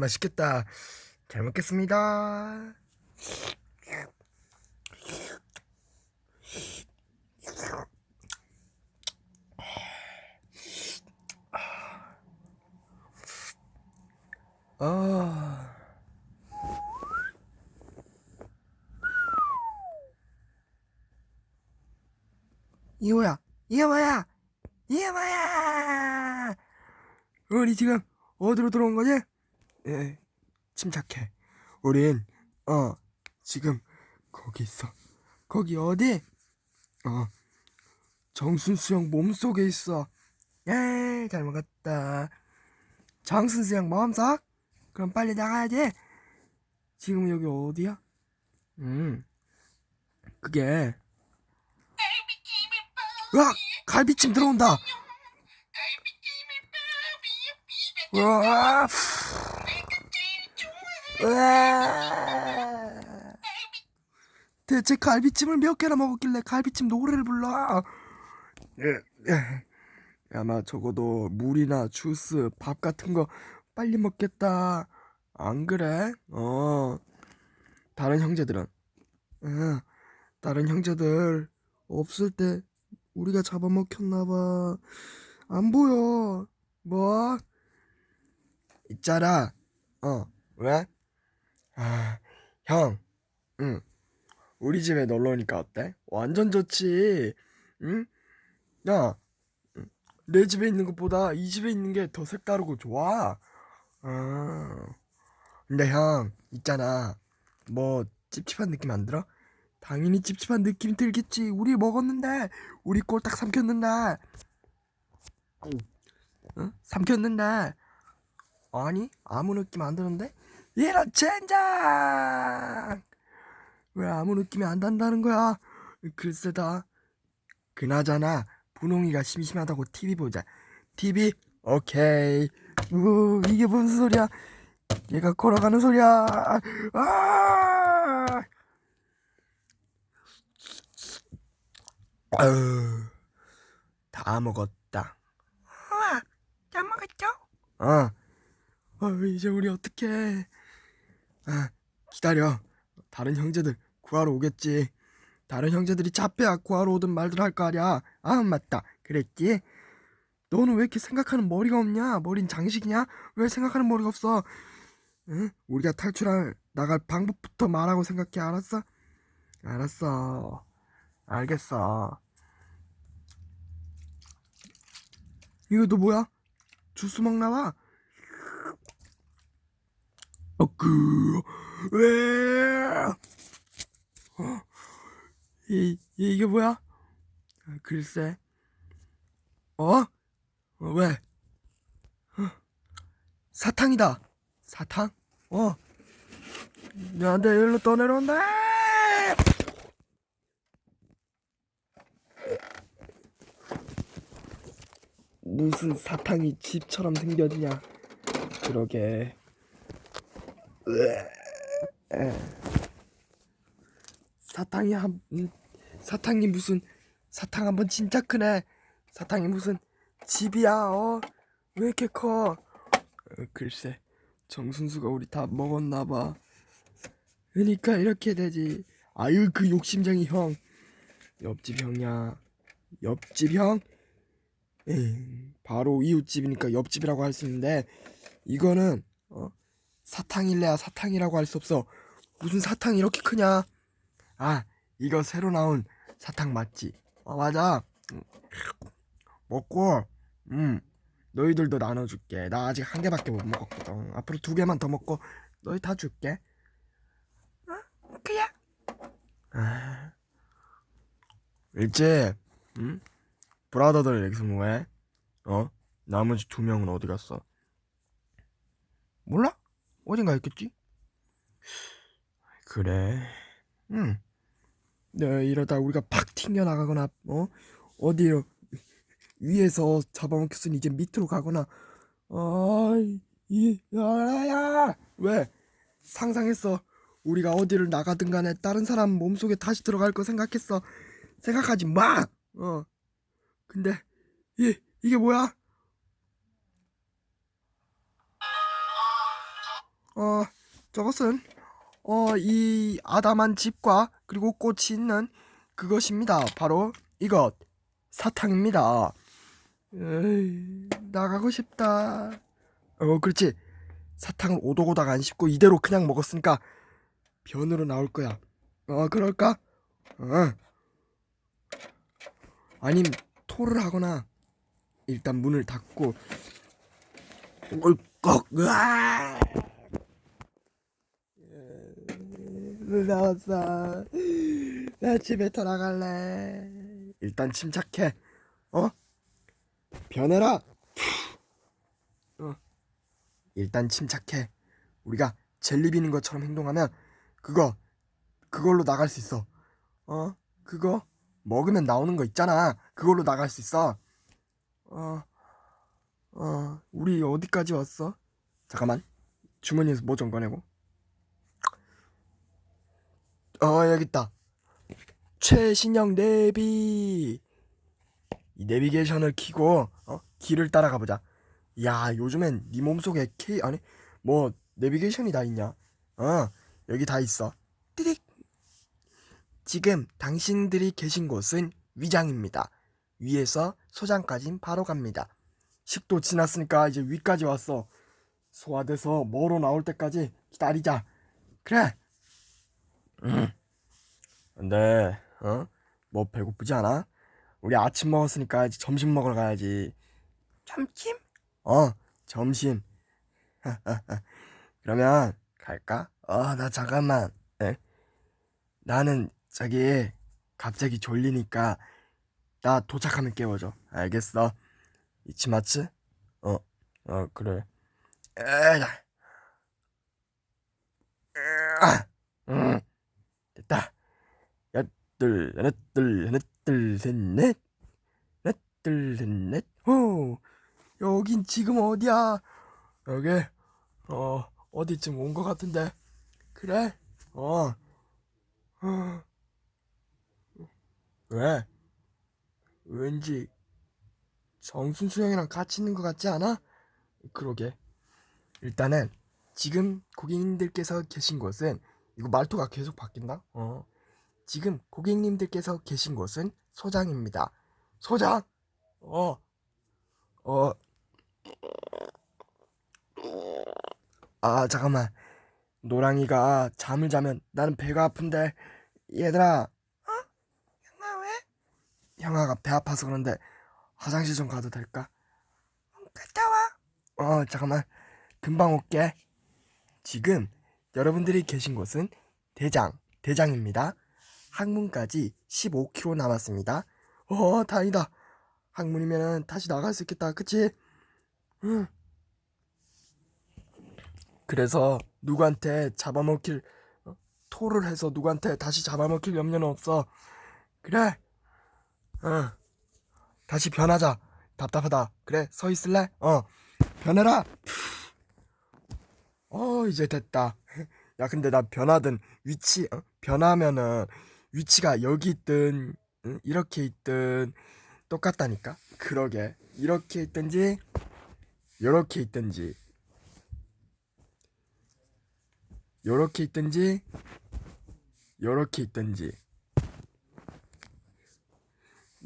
맛있겠다. 잘 먹겠습니다. 아. 이호야? 이게 뭐야? 우리 지금 어디로 들어온 거지? 예, 침착해. 우린 어 지금 거기 있어. 거기 어디? 어 정순수 형 몸속에 있어. 예, 잘 먹었다. 정순수 형 마음속? 그럼 빨리 나가야지. 지금 여기 어디야? 음, 그게 으악! 갈비찜 들어온다! 으아! 으아! 대체 갈비찜을 몇 개나 먹었길래 갈비찜 노래를 불러? 아마 적어도 물이나 주스, 밥 같은 거 빨리 먹겠다. 안 그래? 어. 다른 형제들은? 응. 다른 형제들 없을 때 우리가 잡아먹혔나봐. 안 보여. 뭐? 있잖아. 어, 왜? 아, 형. 응. 우리 집에 놀러 오니까 어때? 완전 좋지. 응? 야, 응. 내 집에 있는 것보다 이 집에 있는 게 더 색다르고 좋아. 아. 근데 형, 있잖아. 뭐, 찝찝한 느낌 안 들어? 당연히 찝찝한 느낌 들겠지. 우리 먹었는데, 우리 꼴딱 삼켰는데, 응? 삼켰는데, 아니, 아무 느낌 안 드는데? 이런 젠장! 왜 아무 느낌이 안 난다는 거야? 글쎄다. 그나저나, 분홍이가 심심하다고 TV 보자. TV? 오케이. 우, 이게 무슨 소리야? 얘가 걸어가는 소리야. 아! 아유, 다 먹었다. 우와, 다 먹었죠? 어. 어, 이제 우리 어떡해. 아, 기다려. 다른 형제들 구하러 오겠지. 다른 형제들이 잡혀야 구하러 오든 말든 할거 아니야. 아, 맞다. 그랬지? 너는 왜 이렇게 생각하는 머리가 없냐? 머린 장식이냐? 왜 생각하는 머리가 없어? 응? 우리가 탈출할 나갈 방법부터 말하고 생각해. 알았어? 알았어. 알겠어. 이거 너 뭐야? 주스 먹나 봐. 어그 왜? 어? 이, 이 이게 뭐야? 아, 글쎄. 어? 어, 왜? 어, 사탕이다. 사탕? 어. 나한테 일로 떠내려온다. 무슨 사탕이 집처럼 생겨지냐? 그러게. 사탕이 한 음, 사탕이 무슨 사탕 한번 진짜 크네. 사탕이 무슨 집이야? 어? 왜 이렇게 커? 어, 글쎄, 정순수가 우리 다 먹었나 봐. 그러니까 이렇게 되지. 아유 그 욕심쟁이 형. 옆집 형이야. 옆집 형? 에이, 바로 이웃집이니까 옆집이라고 할 수 있는데 이거는 어? 사탕일래야 사탕이라고 할 수 없어. 무슨 사탕이 이렇게 크냐? 아, 이거 새로 나온 사탕 맞지? 어, 맞아. 음. 먹고, 음, 너희들도 나눠줄게. 나 아직 한 개밖에 못 먹었거든. 앞으로 두 개만 더 먹고 너희 다 줄게. 어? 그야. 아, 일제, 음? 브라더들 여기서 뭐해? 어? 나머지 두 명은 어디 갔어? 몰라? 어딘가 있겠지? 그래. 응. 네, 이러다 우리가 팍 튕겨 나가거나 어? 어디로 위에서 잡아먹혔으니 이제 밑으로 가거나 아, 이, 야야! 왜? 상상했어. 우리가 어디를 나가든 간에 다른 사람 몸속에 다시 들어갈 거 생각했어. 생각하지 마! 어. 근데, 이, 이게 뭐야? 어, 저것은 어, 이 아담한 집과 그리고 꽃이 있는 그것입니다. 바로 이것 사탕입니다. 에이, 나가고 싶다. 어, 그렇지. 사탕을 오독오독 안 씹고 이대로 그냥 먹었으니까 변으로 나올 거야. 어, 그럴까? 어. 아님 토를 하거나 일단 문을 닫고 꿀꺽 으아! 무서웠어. 나 집에 돌아갈래. 일단 침착해. 어? 변해라. 어. 일단 침착해. 우리가 젤리빈인 것처럼 행동하면 그거 그걸로 나갈 수 있어. 어? 그거 먹으면 나오는 거 있잖아. 그걸로 나갈 수 있어. 어. 어, 우리 어디까지 왔어? 잠깐만. 주머니에서 뭐 좀 꺼내고. 어, 여기 있다. 최신형 내비. 이 내비게이션을 키고 어? 길을 따라가 보자. 야, 요즘엔 네 몸속에 K 아니 뭐 내비게이션이 다 있냐? 어, 여기 다 있어. 띠릭. 지금 당신들이 계신 곳은 위장입니다. 위에서 소장까진 바로 갑니다. 10도 지났으니까 이제 위까지 왔어. 소화돼서 뭐로 나올 때까지 기다리자. 그래. 응. 근데 어? 뭐 배고프지 않아? 우리 아침 먹었으니까 이제 점심 먹으러 가야지. 점심? 어, 점심. 그러면 갈까? 어, 나 잠깐만. 에? 나는 저기 갑자기 졸리니까 나 도착하면 깨워줘. 알겠어? 이치마츠? 어, 어 그래. 에이, 아, 음, 됐다. 둘, 하나, 둘, 하나, 둘, 셋, 넷. 하나, 둘, 셋, 넷. 호. 여긴 지금 어디야? 여기, 어, 어디쯤 온 것 같은데. 그래? 어. 어. 왜? 왠지 정순수 형이랑 같이 있는 것 같지 않아? 그러게. 일단은 지금 고객님들께서 계신 곳은 이거 말투가 계속 바뀐다. 어. 지금 고객님들께서 계신 곳은 소장입니다. 소장. 어. 어. 아, 잠깐만. 노랑이가 잠을 자면 나는 배가 아픈데 얘들아. 어? 형아 왜? 형아가 배 아파서 그런데 화장실 좀 가도 될까? 갔다 와. 어, 잠깐만. 금방 올게. 지금 여러분들이 계신 곳은 대장, 대장입니다. 항문까지 15km 남았습니다. 어, 다행이다. 항문이면은 다시 나갈 수 있겠다. 그치? 응. 그래서 누구한테 잡아먹힐 어? 토를 해서 누구한테 다시 잡아먹힐 염려는 없어. 그래. 어. 다시 변하자. 답답하다. 그래, 서 있을래? 어. 변해라. 어, 이제 됐다. 야, 근데 나 변하든 위치, 어? 변하면은 위치가 여기 있든, 응? 이렇게 있든 똑같다니까? 그러게. 이렇게 있든지, 요렇게 있든지, 요렇게 있든지, 요렇게 있든지,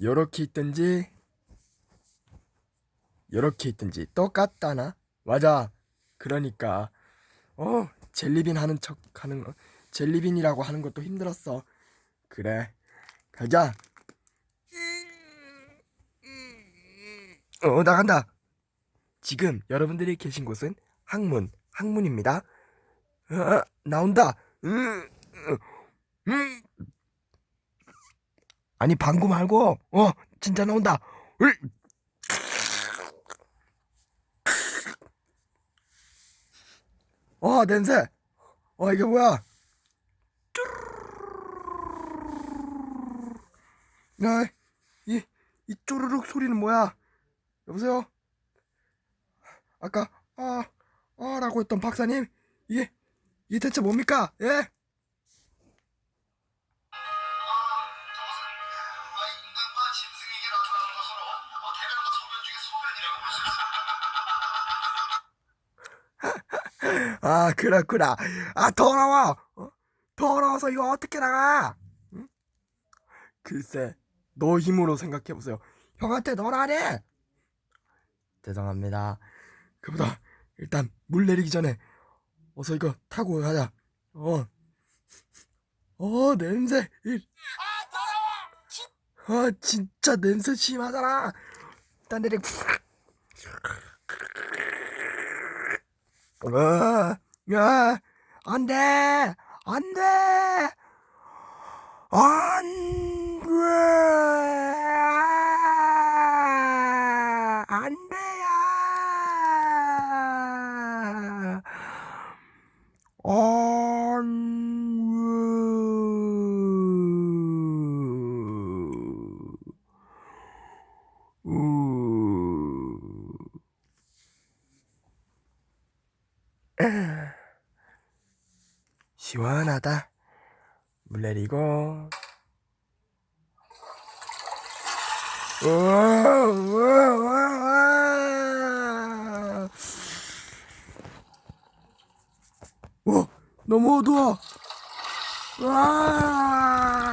요렇게 있든지, 요렇게 있든지 똑같다나? 맞아. 그러니까 어 젤리빈 하는 척 하는 거 젤리빈이라고 하는 것도 힘들었어. 그래 가자. 어 나간다. 지금 여러분들이 계신 곳은 항문 항문입니다. 어, 나온다. 음, 음. 아니 방구 말고 어 진짜 나온다. 으 이. 어 냄새. 어 이게 뭐야? 야, 이, 이 쪼르륵 소리는 뭐야? 여보세요? 아까 아, 아 라고 했던 박사님? 이게 이게 대체 뭡니까? 예 아, 그렇구나. 아, 더러워. 어? 더러워서 이거 어떻게 나가? 응? 글쎄, 너 힘으로 생각해보세요. 형한테 너라니? 죄송합니다. 그보다 일단 물 내리기 전에 어서 이거 타고 가자. 어. 어, 냄새. 일. 아, 진짜 냄새 심하잖아. 일단 내리. 아, 야, 안 돼! 안 돼! 안 돼! 안 돼야! 안 돼! 우. 시원하다. 물 내리고. 우와, 우와, 우와, 우와. 우 와, 너무 어두워. 와.